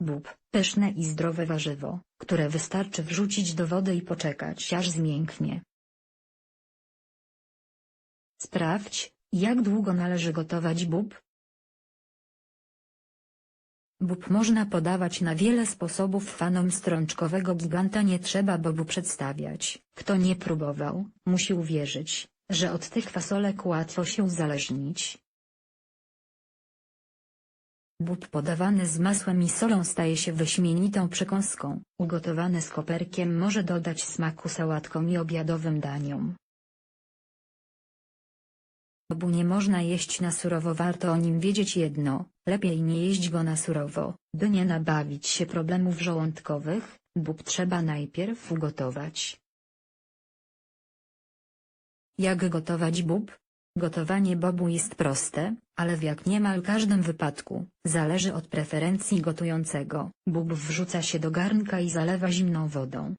Bób, pyszne i zdrowe warzywo, które wystarczy wrzucić do wody i poczekać aż zmięknie. Sprawdź, jak długo należy gotować bób. Bób można podawać na wiele sposobów fanom strączkowego giganta nie trzeba bobu przedstawiać. Kto nie próbował, musi uwierzyć, że od tych fasolek łatwo się uzależnić. Bób podawany z masłem i solą staje się wyśmienitą przekąską. Ugotowany z koperkiem może dodać smaku sałatkom i obiadowym daniom. Bobu nie można jeść na surowo warto o nim wiedzieć jedno, lepiej nie jeść go na surowo, by nie nabawić się problemów żołądkowych, bób trzeba najpierw ugotować. Jak gotować bób? Gotowanie bobu jest proste, ale w jak niemal każdym wypadku, zależy od preferencji gotującego. Bób wrzuca się do garnka i zalewa zimną wodą.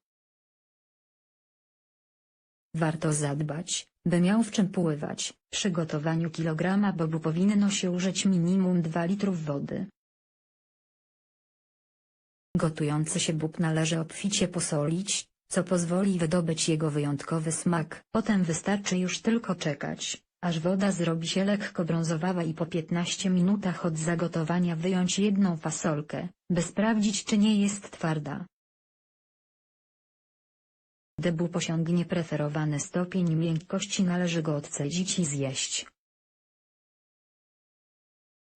Warto zadbać, by miał w czym pływać. Przy gotowaniu kilograma bobu powinno się użyć minimum 2 litrów wody. Gotujący się bób należy obficie posolić, co pozwoli wydobyć jego wyjątkowy smak. Potem wystarczy już tylko czekać, aż woda zrobi się lekko brązowawa i po 15 minutach od zagotowania wyjąć jedną fasolkę, by sprawdzić czy nie jest twarda. Gdy bób osiągnie preferowany stopień miękkości należy go odcedzić i zjeść.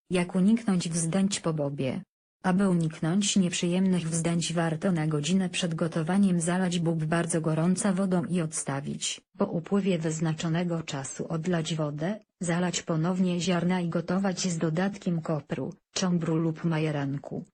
Jak uniknąć wzdęć po bobie? Aby uniknąć nieprzyjemnych wzdęć warto na godzinę przed gotowaniem zalać bób bardzo gorąca wodą i odstawić. Po upływie wyznaczonego czasu odlać wodę, zalać ponownie ziarna i gotować z dodatkiem kopru, cząbru lub majeranku.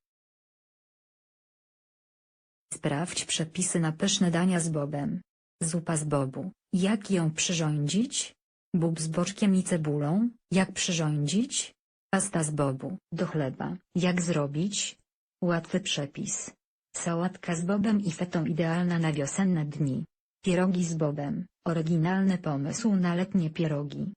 Sprawdź przepisy na pyszne dania z bobem. Zupa z bobu. Jak ją przyrządzić? Bób z boczkiem i cebulą. Jak przyrządzić? Pasta z bobu. Do chleba. Jak zrobić? Łatwy przepis. Sałatka z bobem i fetą idealna na wiosenne dni. Pierogi z bobem. Oryginalny pomysł na letnie pierogi.